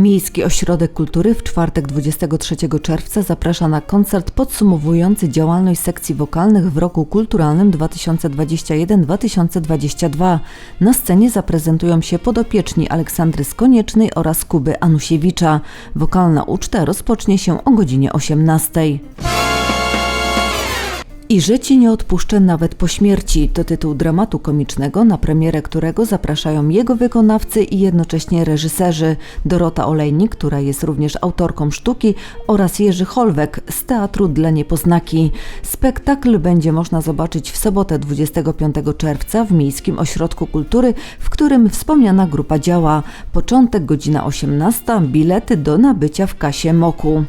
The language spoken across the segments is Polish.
Miejski Ośrodek Kultury w czwartek 23 czerwca zaprasza na koncert podsumowujący działalność sekcji wokalnych w roku kulturalnym 2021-2022. Na scenie zaprezentują się podopieczni Aleksandry Skoniecznej oraz Kuby Anusiewicza. Wokalna uczta rozpocznie się o godzinie 18. I że ci nie odpuszczę nawet po śmierci to tytuł dramatu komicznego, na premierę którego zapraszają jego wykonawcy i jednocześnie reżyserzy Dorota Olejnik, która jest również autorką sztuki, oraz Jerzy Holwek z Teatru dla Niepoznaki. Spektakl będzie można zobaczyć w sobotę 25 czerwca w Miejskim Ośrodku Kultury, w którym wspomniana grupa działa. Początek godzina 18, bilety do nabycia w kasie Moku.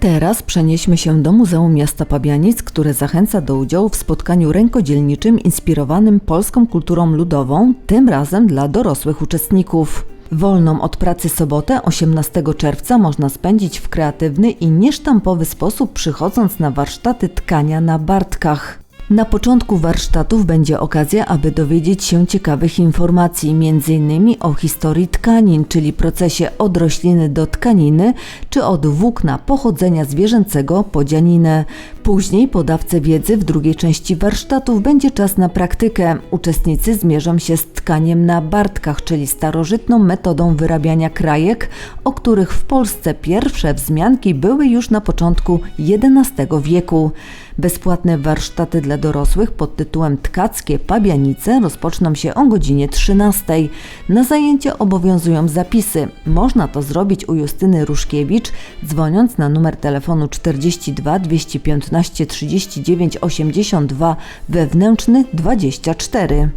Teraz przenieśmy się do Muzeum Miasta Pabianic, które zachęca do udziału w spotkaniu rękodzielniczym inspirowanym polską kulturą ludową, tym razem dla dorosłych uczestników. Wolną od pracy sobotę 18 czerwca można spędzić w kreatywny i niesztampowy sposób przychodząc na warsztaty tkania na bartkach. Na początku warsztatów będzie okazja, aby dowiedzieć się ciekawych informacji, m.in. o historii tkanin, czyli procesie od rośliny do tkaniny, czy od włókna pochodzenia zwierzęcego po dzianinę. Później po dawce wiedzy w drugiej części warsztatów będzie czas na praktykę. Uczestnicy zmierzą się z tkaniem na bartkach, czyli starożytną metodą wyrabiania krajek, o których w Polsce pierwsze wzmianki były już na początku XI wieku. Bezpłatne warsztaty dla dorosłych pod tytułem Tkackie Pabianice rozpoczną się o godzinie 13. Na zajęcia obowiązują zapisy. Można to zrobić u Justyny Ruszkiewicz, dzwoniąc na numer telefonu 42 215 39 82 wewnętrzny 24.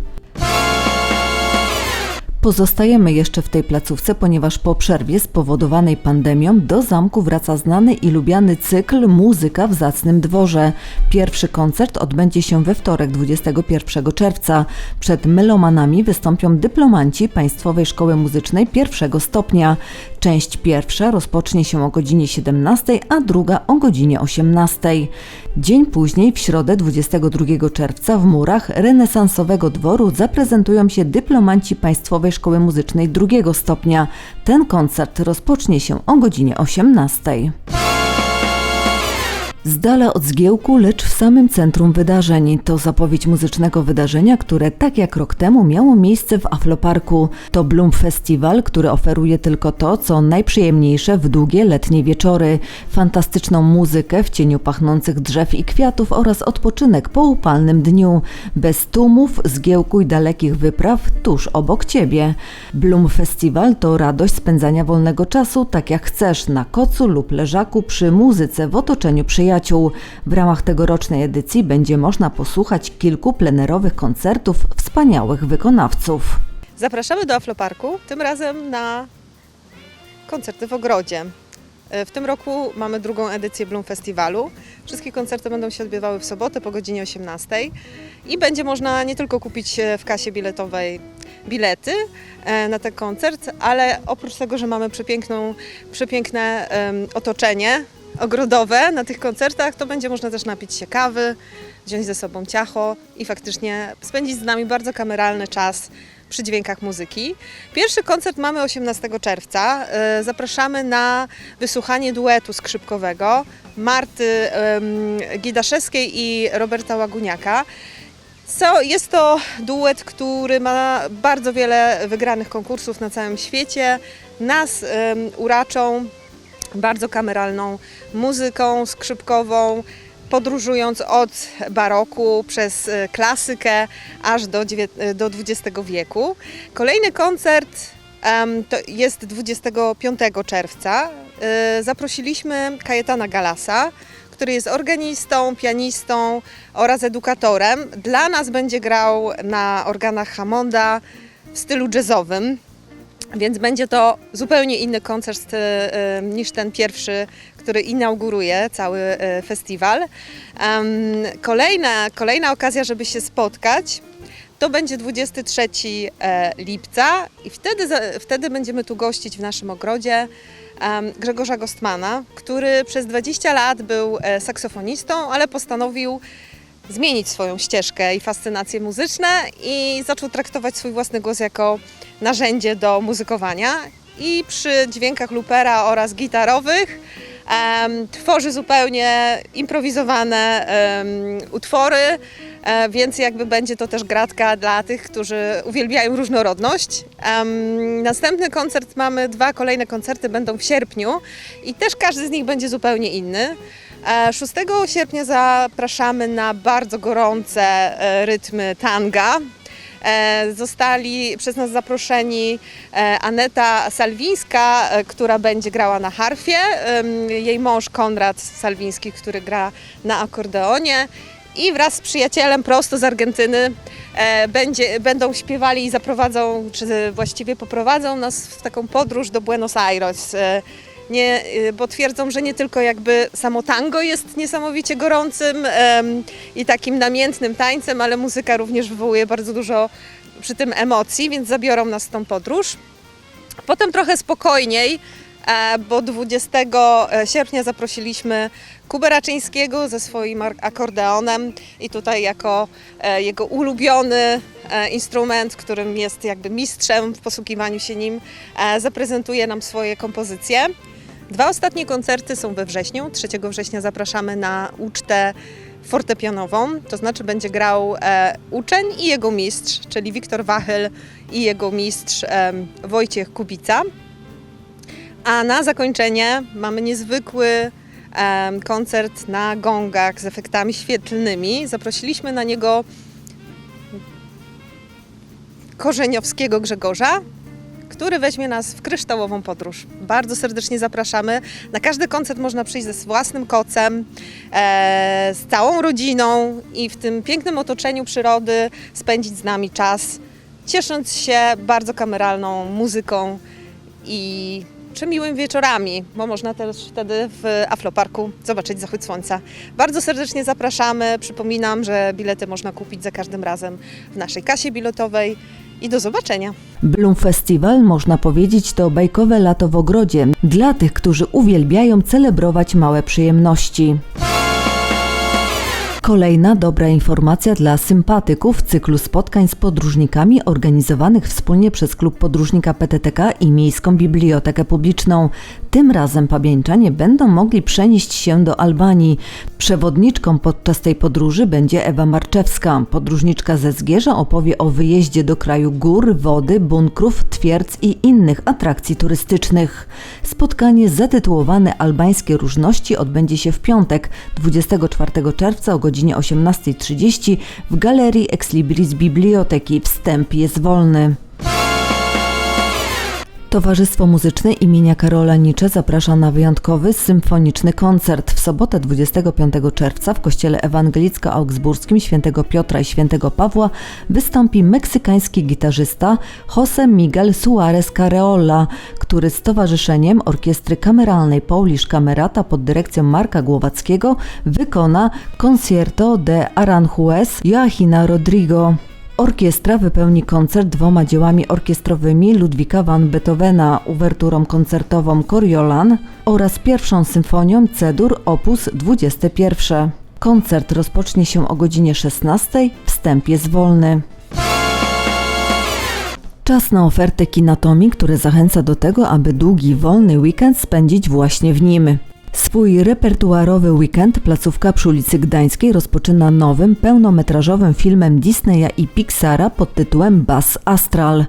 Pozostajemy jeszcze w tej placówce, ponieważ po przerwie spowodowanej pandemią do zamku wraca znany i lubiany cykl Muzyka w zacnym dworze. Pierwszy koncert odbędzie się we wtorek 21 czerwca. Przed melomanami wystąpią dyplomanci Państwowej Szkoły Muzycznej pierwszego stopnia. Część pierwsza rozpocznie się o godzinie 17, a druga o godzinie 18. Dzień później, w środę 22 czerwca, w murach renesansowego dworu zaprezentują się dyplomanci Państwowej Szkoły Muzycznej drugiego stopnia. Ten koncert rozpocznie się o godzinie 18. Z dala od zgiełku, lecz w samym centrum wydarzeń. To zapowiedź muzycznego wydarzenia, które tak jak rok temu miało miejsce w Afloparku. To Bloom Festival, który oferuje tylko to, co najprzyjemniejsze w długie letnie wieczory. Fantastyczną muzykę w cieniu pachnących drzew i kwiatów oraz odpoczynek po upalnym dniu. Bez tłumów, zgiełku i dalekich wypraw tuż obok Ciebie. Bloom Festival to radość spędzania wolnego czasu tak jak chcesz, na kocu lub leżaku przy muzyce w otoczeniu przyjaciół. W ramach tegorocznej edycji będzie można posłuchać kilku plenerowych koncertów wspaniałych wykonawców. Zapraszamy do Afloparku, tym razem na koncerty w ogrodzie. E, W tym roku mamy drugą edycję Bloom Festiwalu. Wszystkie koncerty będą się odbywały w sobotę po godzinie 18 i będzie można nie tylko kupić e, w kasie biletowej bilety e, na ten koncert, ale oprócz tego, że mamy przepiękną, przepiękne otoczenie ogrodowe na tych koncertach, to będzie można też napić się kawy, wziąć ze sobą ciacho i faktycznie spędzić z nami bardzo kameralny czas przy dźwiękach muzyki. Pierwszy koncert mamy 18 czerwca. E, Zapraszamy na wysłuchanie duetu skrzypkowego Marty Gidaszewskiej i Roberta Łaguniaka. Co, jest to duet, który ma bardzo wiele wygranych konkursów na całym świecie. Nas em, uraczą bardzo kameralną muzyką skrzypkową, podróżując od baroku przez e, klasykę aż do, e, do XX wieku. Kolejny koncert em, to jest 25 czerwca. E, Zaprosiliśmy Kajetana Galasa, który jest organistą, pianistą oraz edukatorem. Dla nas będzie grał na organach Hammonda w stylu jazzowym. Więc będzie to zupełnie inny koncert e, e, niż ten pierwszy, który inauguruje cały e, festiwal. Kolejna, kolejna okazja, żeby się spotkać, to będzie 23 e, lipca i wtedy, wtedy będziemy tu gościć w naszym ogrodzie Grzegorza Gostmana, który przez 20 lat był e, saksofonistą, ale postanowił zmienić swoją ścieżkę i fascynacje muzyczne i zaczął traktować swój własny głos jako narzędzie do muzykowania. I przy dźwiękach lupera oraz gitarowych em, tworzy zupełnie improwizowane em, utwory, e, więc jakby będzie to też gratka dla tych, którzy uwielbiają różnorodność. Em, następny koncert mamy, dwa kolejne koncerty będą w sierpniu i też każdy z nich będzie zupełnie inny. E, 6 sierpnia zapraszamy na bardzo gorące e, rytmy tanga. E, Zostali przez nas zaproszeni e, Aneta Salwińska, e, która będzie grała na harfie, jej mąż Konrad Salwiński, który gra na akordeonie i wraz z przyjacielem prosto z Argentyny e, będzie, będą śpiewali i zaprowadzą, czy właściwie poprowadzą nas w taką podróż do Buenos Aires. E, Nie, y, bo twierdzą, że nie tylko jakby samo tango jest niesamowicie gorącym i takim namiętnym tańcem, ale muzyka również wywołuje bardzo dużo przy tym emocji, więc zabiorą nas w tą podróż. Potem trochę spokojniej, e, bo 20 sierpnia zaprosiliśmy Kubę Raczyńskiego ze swoim akordeonem i tutaj jako e, jego ulubiony e, instrument, którym jest jakby mistrzem w posługiwaniu się nim, e, zaprezentuje nam swoje kompozycje. Dwa ostatnie koncerty są we wrześniu. 3 września zapraszamy na ucztę fortepianową, to znaczy będzie grał e, uczeń i jego mistrz, czyli Wiktor Wachyl i jego mistrz em, Wojciech Kubica. A na zakończenie mamy niezwykły em, koncert na gongach z efektami świetlnymi. Zaprosiliśmy na niego Korzeniowskiego Grzegorza, który weźmie nas w kryształową podróż. Bardzo serdecznie zapraszamy. Na każdy koncert można przyjść ze własnym kocem, e, z całą rodziną i w tym pięknym otoczeniu przyrody spędzić z nami czas, ciesząc się bardzo kameralną muzyką i przemiłym wieczorami, bo można też wtedy w Afloparku zobaczyć zachód słońca. Bardzo serdecznie zapraszamy. Przypominam, że bilety można kupić za każdym razem w naszej kasie biletowej i do zobaczenia. Bloom Festival, można powiedzieć, to bajkowe lato w ogrodzie dla tych, którzy uwielbiają celebrować małe przyjemności. Kolejna dobra informacja dla sympatyków cyklu spotkań z podróżnikami organizowanych wspólnie przez Klub Podróżnika PTTK i Miejską Bibliotekę Publiczną. Tym razem pabieńczanie będą mogli przenieść się do Albanii. Przewodniczką podczas tej podróży będzie Ewa Marczewska. Podróżniczka ze Zgierza opowie o wyjeździe do kraju gór, wody, bunkrów, twierdz i innych atrakcji turystycznych. Spotkanie zatytułowane Albańskie Różności odbędzie się w piątek, 24 czerwca o godzinie 18.30 w Galerii Ex Libris Biblioteki. Wstęp jest wolny. Towarzystwo Muzyczne imienia Karola Nicze zaprasza na wyjątkowy symfoniczny koncert w sobotę 25 czerwca w kościele ewangelicko-augsburskim świętego Piotra i świętego Pawła wystąpi meksykański gitarzysta Jose Miguel Suarez Careola, który z towarzyszeniem orkiestry kameralnej Polish Camerata pod dyrekcją Marka Głowackiego wykona Concierto de Aranjuez Joachina Rodrigo. Orkiestra wypełni koncert dwoma dziełami orkiestrowymi Ludwika van Beethovena, uwerturą koncertową Coriolan oraz pierwszą symfonią C-dur op. 21. Koncert rozpocznie się o godzinie 16. Wstęp jest wolny. Czas na ofertę Kinatomi, który zachęca do tego, aby długi, wolny weekend spędzić właśnie w nim. Swój repertuarowy weekend placówka przy ulicy Gdańskiej rozpoczyna nowym, pełnometrażowym filmem Disneya i Pixara pod tytułem Buzz Astral.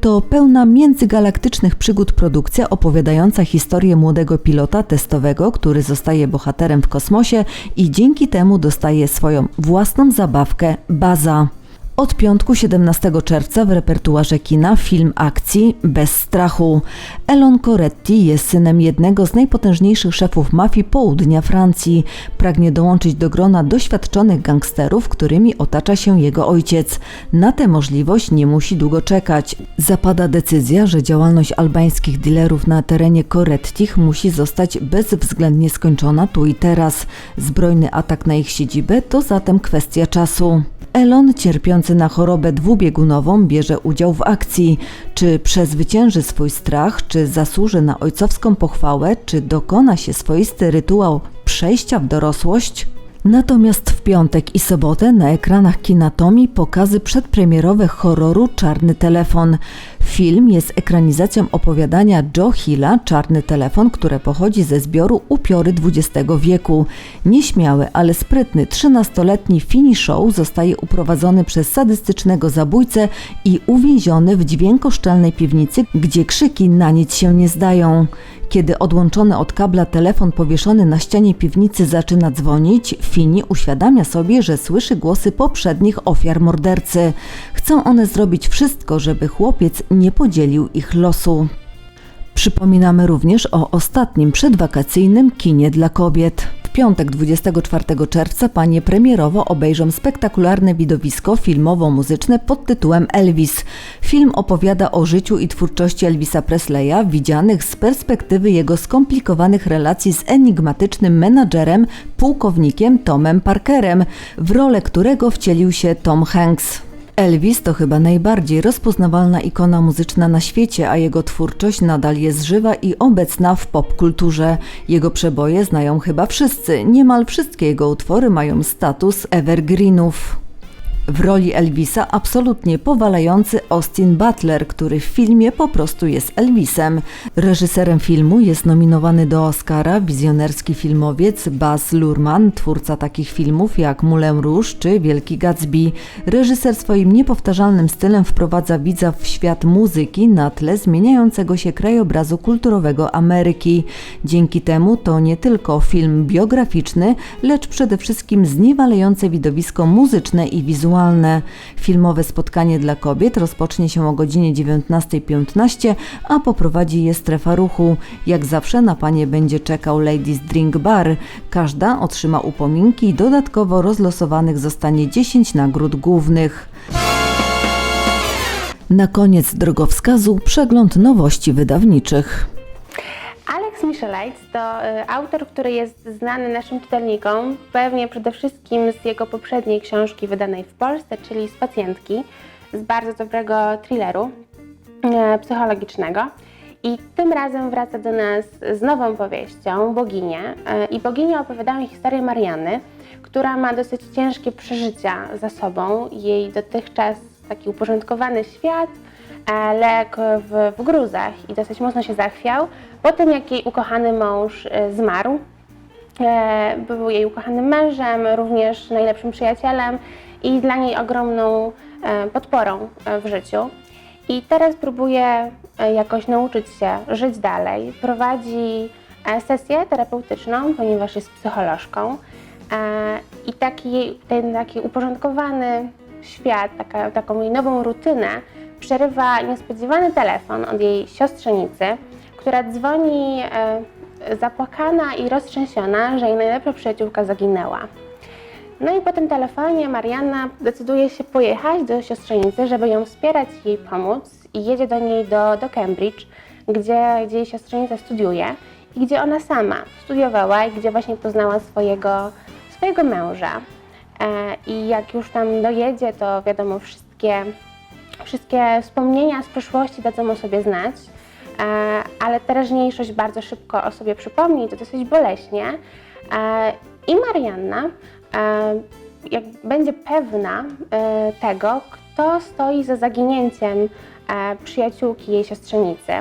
To pełna międzygalaktycznych przygód produkcja opowiadająca historię młodego pilota testowego, który zostaje bohaterem w kosmosie i dzięki temu dostaje swoją własną zabawkę Baza. Od piątku 17 czerwca w repertuarze kina film akcji Bez strachu. Elon Coretti jest synem jednego z najpotężniejszych szefów mafii południa Francji. Pragnie dołączyć do grona doświadczonych gangsterów, którymi otacza się jego ojciec. Na tę możliwość nie musi długo czekać. Zapada decyzja, że działalność albańskich dealerów na terenie Corettich musi zostać bezwzględnie skończona tu i teraz. Zbrojny atak na ich siedzibę to zatem kwestia czasu. Elon, cierpiący na chorobę dwubiegunową, bierze udział w akcji. Czy przezwycięży swój strach, czy zasłuży na ojcowską pochwałę, czy dokona się swoisty rytuał przejścia w dorosłość? Natomiast w piątek i sobotę na ekranach Kinatomi pokazy przedpremierowe horroru Czarny Telefon. Film jest ekranizacją opowiadania Joe Hilla Czarny Telefon, które pochodzi ze zbioru Upiory XX wieku. Nieśmiały, ale sprytny 13-letni Fini Show zostaje uprowadzony przez sadystycznego zabójcę i uwięziony w dźwiękoszczelnej piwnicy, gdzie krzyki na nic się nie zdają. Kiedy odłączony od kabla telefon powieszony na ścianie piwnicy zaczyna dzwonić, Fini uświadamia sobie, że słyszy głosy poprzednich ofiar mordercy. Chcą one zrobić wszystko, żeby chłopiec nie podzielił ich losu. Przypominamy również o ostatnim przedwakacyjnym kinie dla kobiet. W piątek 24 czerwca panie premierowo obejrzą spektakularne widowisko filmowo-muzyczne pod tytułem Elvis. Film opowiada o życiu i twórczości Elvisa Presleya, widzianych z perspektywy jego skomplikowanych relacji z enigmatycznym menadżerem, pułkownikiem Tomem Parkerem, w rolę którego wcielił się Tom Hanks. Elvis to chyba najbardziej rozpoznawalna ikona muzyczna na świecie, a jego twórczość nadal jest żywa i obecna w popkulturze. Jego przeboje znają chyba wszyscy, niemal wszystkie jego utwory mają status evergreenów. W roli Elvisa absolutnie powalający Austin Butler, który w filmie po prostu jest Elvisem. Reżyserem filmu jest nominowany do Oscara wizjonerski filmowiec Baz Luhrmann, twórca takich filmów jak Moulin Rouge czy Wielki Gatsby. Reżyser swoim niepowtarzalnym stylem wprowadza widza w świat muzyki na tle zmieniającego się krajobrazu kulturowego Ameryki. Dzięki temu to nie tylko film biograficzny, lecz przede wszystkim zniewalające widowisko muzyczne i wizualne. Filmowe spotkanie dla kobiet rozpocznie się o godzinie 19.15, a poprowadzi je strefa ruchu. Jak zawsze na panie będzie czekał Ladies Drink Bar. Każda otrzyma upominki i dodatkowo rozlosowanych zostanie 10 nagród głównych. Na koniec drogowskazu przegląd nowości wydawniczych. Alex Michelajc to y, autor, który jest znany naszym czytelnikom, pewnie przede wszystkim z jego poprzedniej książki wydanej w Polsce, czyli z Pacjentki, z bardzo dobrego thrilleru e, psychologicznego. I tym razem wraca do nas z nową powieścią, Boginie. E, I Boginie opowiadają historię Mariany, która ma dosyć ciężkie przeżycia za sobą. Jej dotychczas taki uporządkowany świat e, legł w, w gruzach i dosyć mocno się zachwiał. Po tym, jak jej ukochany mąż e, zmarł, e, był jej ukochanym mężem, również najlepszym przyjacielem i dla niej ogromną podporą w życiu. I teraz próbuje jakoś nauczyć się żyć dalej. Prowadzi sesję terapeutyczną, ponieważ jest psycholożką. I taki ten taki uporządkowany świat, taka, taką jej nową rutynę przerywa niespodziewany telefon od jej siostrzenicy, która dzwoni e, zapłakana i roztrzęsiona, że jej najlepsza przyjaciółka zaginęła. No i po tym telefonie Marianna decyduje się pojechać do siostrzenicy, żeby ją wspierać i jej pomóc i jedzie do niej do, do Cambridge, gdzie, gdzie jej siostrzenica studiuje i gdzie ona sama studiowała i gdzie właśnie poznała swojego, swojego męża. E, I jak już tam dojedzie, to wiadomo, wszystkie, wszystkie wspomnienia z przeszłości dadzą o sobie znać, e, ale teraźniejszość bardzo szybko o sobie przypomni, to dosyć boleśnie. E, I Marianna e, jak będzie pewna tego, kto stoi za zaginięciem przyjaciółki jej siostrzenicy.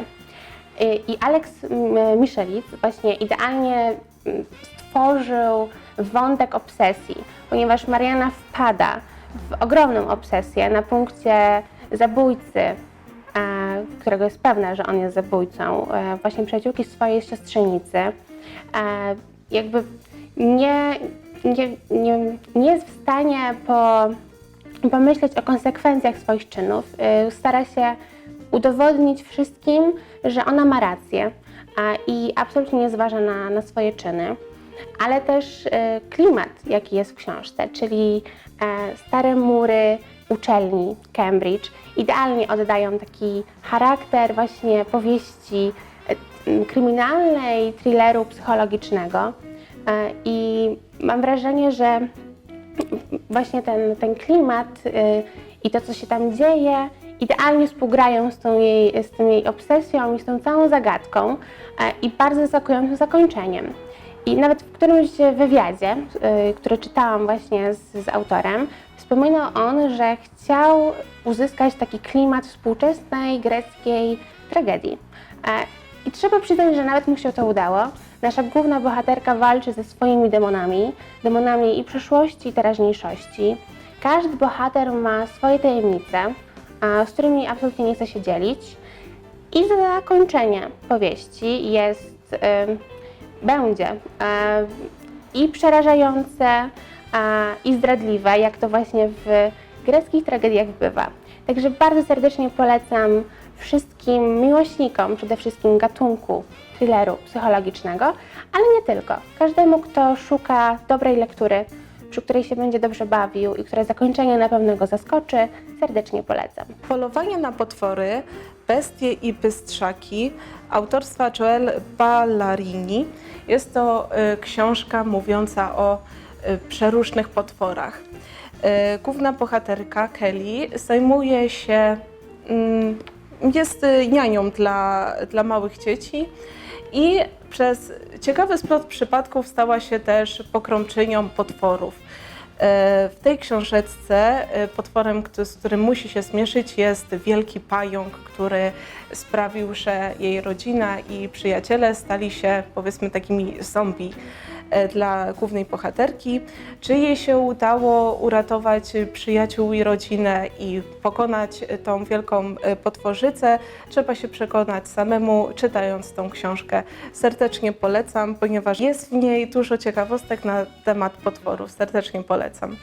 I- Alex M- Michelic właśnie idealnie stworzył wątek obsesji, ponieważ Mariana wpada w ogromną obsesję na punkcie zabójcy, e, którego jest pewna, że on jest zabójcą, e, właśnie przyjaciółki swojej siostrzenicy. E, Jakby nie, nie, nie, nie jest w stanie po, pomyśleć o konsekwencjach swoich czynów. Stara się udowodnić wszystkim, że ona ma rację i absolutnie nie zważa na, na swoje czyny. Ale też klimat, jaki jest w książce, czyli stare mury uczelni Cambridge, idealnie oddają taki charakter właśnie powieści e, kryminalnej, thrilleru psychologicznego. E, I mam wrażenie, że właśnie ten, ten klimat y, i to, co się tam dzieje, idealnie współgrają z tą jej, z tą jej obsesją i z tą całą zagadką e, i bardzo zaskakującym zakończeniem. I nawet w którymś wywiadzie, y, który czytałam właśnie z, z autorem, wspominał on, że chciał uzyskać taki klimat współczesnej greckiej tragedii. E, I trzeba przyznać, że nawet mu się to udało. Nasza główna bohaterka walczy ze swoimi demonami, demonami i przeszłości, i teraźniejszości. Każdy bohater ma swoje tajemnice, z którymi absolutnie nie chce się dzielić. I zakończenie powieści jest, będzie em, i przerażające, a, i zdradliwe, jak to właśnie w greckich tragediach bywa. Także bardzo serdecznie polecam wszystkim miłośnikom przede wszystkim gatunku thrilleru psychologicznego, ale nie tylko. Każdemu, kto szuka dobrej lektury, przy której się będzie dobrze bawił i której zakończenie na pewno go zaskoczy, serdecznie polecam. Polowanie na potwory, bestie i bystrzaki autorstwa Joel Ballarini. Jest to y, książka mówiąca o y, przeróżnych potworach. Y, Główna bohaterka Kelly zajmuje się, mm, jest nianią dla, dla małych dzieci i przez ciekawy splot przypadków stała się też pokrączynią potworów. E, W tej książeczce e, potworem, z którym musi się zmierzyć jest wielki pająk, który sprawił, że jej rodzina i przyjaciele stali się powiedzmy takimi zombie dla głównej bohaterki. Czy jej się udało uratować przyjaciół i rodzinę i pokonać e, tą wielką e, potworzycę, trzeba się przekonać samemu, czytając tą książkę. Serdecznie polecam, ponieważ jest w niej dużo ciekawostek na temat potworów. Serdecznie polecam.